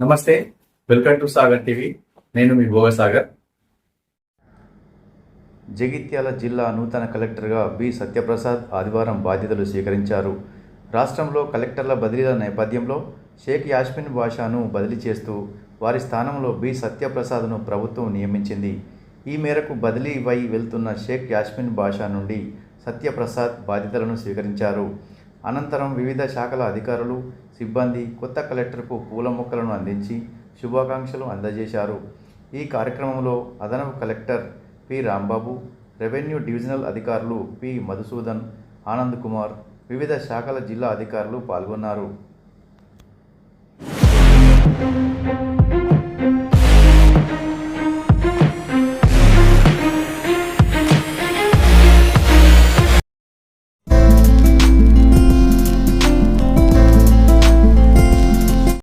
నమస్తే welcome to Sagar TV. నేను మీ భోగసాగర్ జగిత్యాల జిల్లా నూతన కలెక్టర్గా బి. సత్యప్రసాద్ ఆదివారం బాధ్యతలు స్వీకరించారు. రాష్ట్రంలో కలెక్టర్ల బదిలీల నేపథ్యంలో షేక్ యాస్మిన్ బాషాను బదిలీ చేస్తూ వారి స్థానంలో బి. సత్యప్రసాద్ను ప్రభుత్వం నియమించింది. ఈ మేరకు బదిలీ వై వెళ్తున్న షేక్ యాస్మిన్ బాషా నుండి సత్యప్రసాద్ బాధ్యతలను స్వీకరించారు. అనంతరం వివిధ శాఖల అధికారులు సిబ్బంది కొత్త కలెక్టర్కు పూల మొక్కలను అందించి శుభాకాంక్షలు అందజేశారు. ఈ కార్యక్రమంలో అదనపు collector P. Rambabu revenue divisional అధికారులు పి. మధుసూదన్ ఆనంద్ కుమార్ వివిధ శాఖల జిల్లా అధికారులు పాల్గొన్నారు.